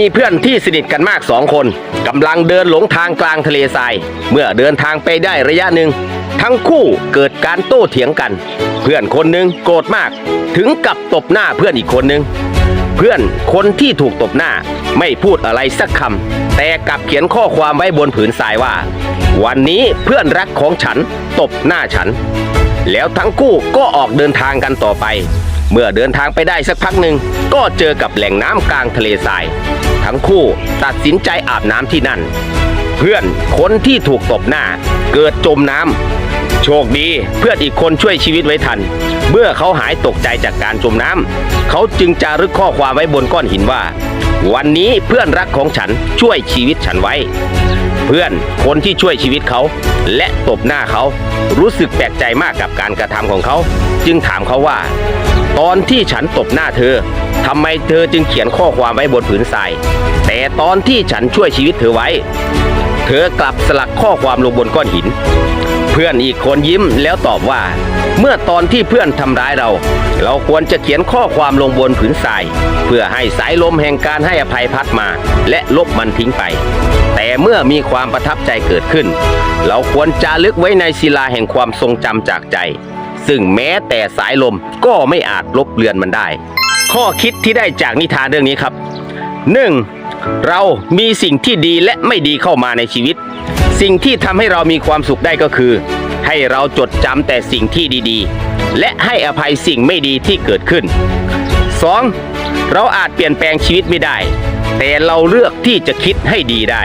มีเพื่อนที่สนิทกันมากสองคนกำลังเดินหลงทางกลางทะเลทราย เมื่อเดินทางไปได้ระยะหนึ่ง ทั้งคู่เกิดการโต้เถียงกัน เพื่อนคนหนึ่งโกรธมาก ถึงกับตบหน้าเพื่อนอีกคนหนึ่งเพื่อนคนที่ถูกตบหน้าไม่พูดอะไรสักคำแต่กลับเขียนข้อความไว้บนผืนทรายว่า วันนี้เพื่อนรักของฉันตบหน้าฉัน แล้วทั้งคู่ก็ออกเดินทางกันต่อไป เมื่อเดินทางไปได้สักพักหนึ่งก็เจอกับแหล่งน้ำกลางทะเลทราย ทั้งคู่ตัดสินใจอาบน้ำที่นั่น เพื่อนคนที่ถูกตบหน้า เกิดจมน้ำโชคดีเพื่อนอีกคนช่วยชีวิตไว้ทัน เมื่อเขาหายตกใจจากการจมน้ำเขาจึงจารึกข้อความไว้บนก้อนหินว่า วันนี้เพื่อนรักของฉันช่วยชีวิตฉันไว้ พื่อนคนที่ช่วยชีวิตเขา และตบหน้าเขา รู้สึกแปลกใจมากกับการกระทำของเขา จึงถามเขาว่า ตอนที่ฉันตบหน้าเธอทำไมเธอจึงเขียนข้อความไว้บนผืนทราย แต่ตอนที่ฉันช่วยชีวิตเธอไว้ เธอกลับสลักข้อความลงบนก้อนหิน เพื่อนอีกคนยิ้มแล้วตอบว่า เมื่อตอนที่เพื่อนทำร้ายเรา เราควรจะเขียนข้อความลงบนผืนทราย เพื่อให้สายลมแห่งการให้อภัยพัดมา และลบมันทิ้งไป แต่เมื่อมีความประทับใจเกิดขึ้น เราควรจารึกไว้ในศิลาแห่งความทรงจำจากใจ ซึ่งแม้แต่สายลมก็ไม่อาจลบเลือนมันได้ ข้อคิดที่ได้จากนิทานเรื่องนี้ครับ 1. เรามีสิ่งที่ดีและไม่ดีเข้ามาในชีวิต สิ่งที่ทำให้เรามีความสุขได้ก็คือ ให้เราจดจำแต่สิ่งที่ดีๆ และให้อภัยสิ่งไม่ดีที่เกิดขึ้น 2. เราอาจเปลี่ยนแปลงชีวิตไม่ได้ แต่เราเลือกที่จะคิดให้ดีได้